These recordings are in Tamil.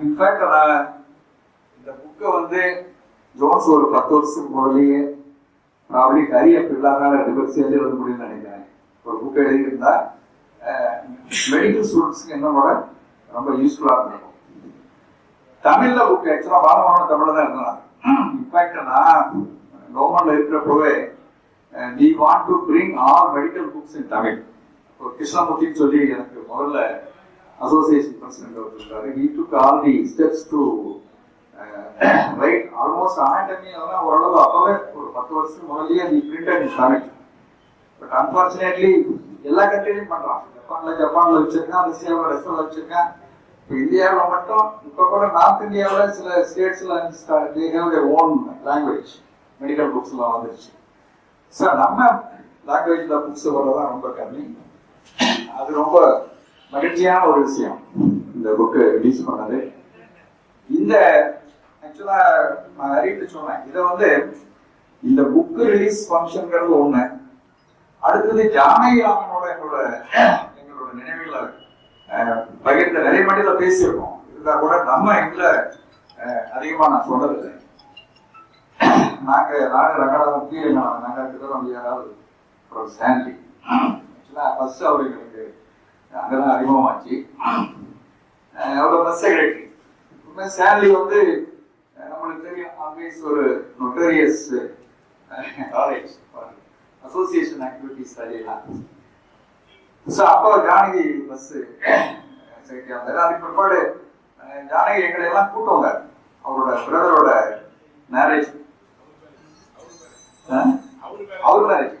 இன்ஃபேக்ட் நான் இந்த புக்கை வந்து ஜோன்ஸ் ஒரு பத்து வருஷத்துக்கு முதல்லயே ப்ராப்ளி கரிய பிள்ளாதான ரெண்டு பேர் சேர்ந்து எழுத முடியும்னு நினைக்கிறேன். ஒரு புக் எழுதியிருந்தா மெடிக்கல் ஸ்டூடெண்ட்ஸ்க்கு என்ன கூட ரொம்ப யூஸ்ஃபுல்லாக இருக்கும். தமிழில் புக் ஆக்சுவலாக பாலமான தமிழில் தான் இருந்தாங்க இன்ஃபேக்ட் நான் கவர்மெண்ட்ல இருக்கிறப்பவே we want to bring all medical books in Tamil ஒரு கிருஷ்ணமூர்த்தின்னு சொல்லி எனக்கு முதல்ல அசோசியேஷன் பிரசிடென்ட் அவர் இருக்காரு. He took all steps steps to uh, right almost anatomy அதெல்லாம் ஓரளவு அப்பவே ஒரு பத்து வருஷத்துக்கு முதல்லயே நீ printed in Tamil but unfortunately எல்லா கண்ட்ரிலையும் பண்றான். ஜப்பான்ல ஜப்பான்ல வச்சிருக்கான் ரஷ்யாவில் ரஷ்யாவில் வச்சுருக்கேன். இப்போ இந்தியாவில் மட்டும் இப்போ கூட நார்த் இந்தியாவில் சில ஸ்டேட்ஸ்ல ஓன் லாங்குவேஜ் மெடிக்கல் புக்ஸ்லாம் வந்துருச்சு. ஸோ நம்ம லாங்குவேஜில் புக்ஸ் வரதான் ரொம்ப கம்மி. அது ரொம்ப மகிழ்ச்சியான ஒரு விஷயம். இந்த புக்கு ரிலீஸ் பண்ணது. இந்த ஆக்சுவலா நான் அறிவித்து சொன்னேன். இதை வந்து இந்த புக்கு ரிலீஸ் ஃபங்க்ஷன்கிறது ஒண்ணு. அடுத்தது ஜானகி ராமனோட எங்களோட எங்களோட நினைவுகளை பகிர்ந்த நிறைய மணியில பேசியிருக்கோம். இருந்தா கூட நம்ம எங்கள அதிகமா நான் சொல்றதில்லை நாங்க நாங்க ரங்கநாதன் கீழே நாங்க இருக்கிறோம் யாராவது ஸ்டான்லி ஆக்சுவலா ஃபர்ஸ்ட் அவர் எங்களுக்கு அங்கதான் அறிமுகமாச்சு. பஸ் செக்ரட்டரி உண்மை ஸ்டான்லி வந்து நம்மளுக்கு தெரியும் ஆல்வேஸ் ஒரு நொட்டரியஸ் காலேஜ் அசோசியேஷன் ஆக்டிவிட்டிஸ் அதெல்லாம் ஸோ அப்போ ஜானகி பஸ் செக்ரட்டரி வந்தாரு. அதுக்கு பிற்பாடு ஜானகி எங்களை எல்லாம் கூட்டம் வந்தார். அவரோட பிரதரோட மேரேஜ் அவர் மேரேஜ்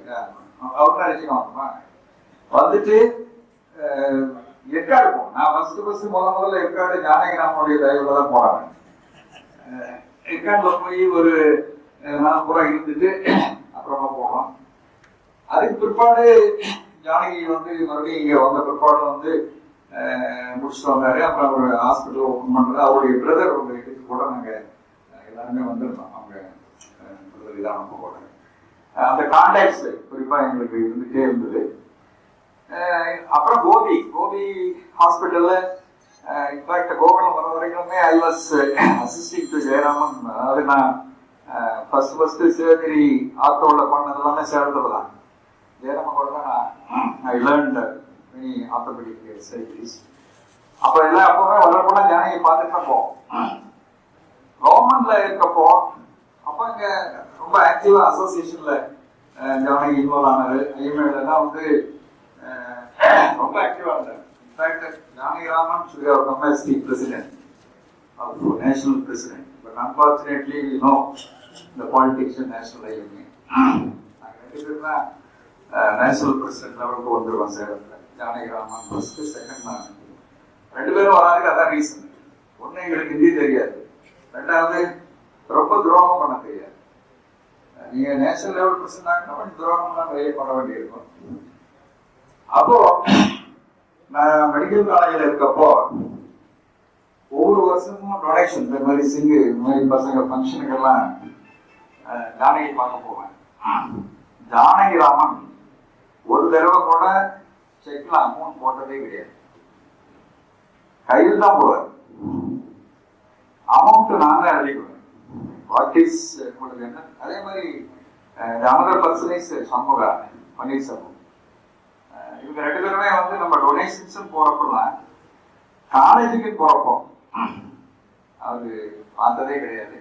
அவர் மேரேஜுக்கு வந்துட்டு ஏற்காடு போனோம் நான் ஃபர்ஸ்ட் ஃபர்ஸ்ட் முத முதல்ல ஏற்காடு ஜானகிராமனுடைய தயவுல தான் போனேன். ஏற்காடுல போய் ஒரு அஹ், நாள் பூரா இருந்துட்டு அப்புறமா போனோம். அதுக்கு பிற்பாடு ஜானகி வந்து மறுபடியும் இங்கே வந்த பிற்பாடு வந்து முடிச்சுட்டு வந்தாரு. அப்புறம் ஒரு ஹாஸ்பிட்டல் ஓப்பன் பண்ணுறது அவருடைய பிரதர் ஒரு இதுக்கு கூட நாங்கள் எல்லாருமே வந்திருந்தோம். அவங்க பிரதர் இதான கூட அந்த கான்டாக்ட்ஸ் குறிப்பாக எங்களுக்கு இருந்துகிட்டே இருந்தது. கோபி ஹாஸ்பிட்டல்ல இன்ஃபேக்ட் கோகுலம் வர வரைக்குமே I was assisting to Jayaraman. அதாவது நான் ஃபர்ஸ்ட் ஃபர்ஸ்ட் சிவகிரி ஆத்தோட பண்ணது எல்லாமே சேர்ந்தது தான். ஜெயராமன் கூட தான் நான் I learned many orthopaedic surgeries அப்போ எல்லாம் அப்பவே வளர்ப்போனா ஜானகி பார்த்துட்டு போவோம். கவர்மெண்ட்ல இருக்கப்போ அப்போ இங்கே ரொம்ப ஆக்டிவா அசோசியேஷன்ல ஜானகி இன்வால்வ் ஆனாரு ஐஎம்ஏலாம் வந்து அஹ், ரொம்ப ஆக்டிவா இருந்தார் in fact actually Raman should have come as the president of national president. But unfortunately we know the politics in national IMA national president லெவலுக்கு வந்துடுவோம் சார். ஜானகிராமன் ஃபர்ஸ்ட் செகண்ட் நான் ரெண்டு பேரும் வராதுக்கு அதான் ரீசன் ஒன்று எங்களுக்கு ஹிந்தி தெரியாது. ரெண்டாவது ரொம்ப துரோகம் பண்ண தெரியாது. நீங்கள் நேஷனல் லெவல் பிரசிடென்ட் ஆகணும் துரோகம்லாம் நிறைய பண்ண வேண்டியிருக்கும். அப்போது நான் மெடிக்கல் காலேஜில் இருக்கப்போ ஒவ்வொரு வருஷமும் டொனேஷன் இந்த மாதிரி சிங்கு இந்த மாதிரி பசங்க ஃபங்க்ஷனுக்கெல்லாம் அஹ், ஜானகி பார்க்க போவேன். ஜானகி ராமன் ஒரு தடவை கூட செக்ல அமௌண்ட் போட்டதே கிடையாது. கையில் தான் போவார் அமௌண்ட் நான் தான் எழுதிக்குவேன் வாட் இஸ் உங்களுக்கு என்ன? அதே மாதிரி another person is Shanmuga Panneerselvam இவங்க ரெண்டு பேருமே வந்து நம்ம டொனேஷன்ஸ் போறப்பெல்லாம் காலேஜுக்கு போறப்போ அது பார்த்ததே கிடையாது.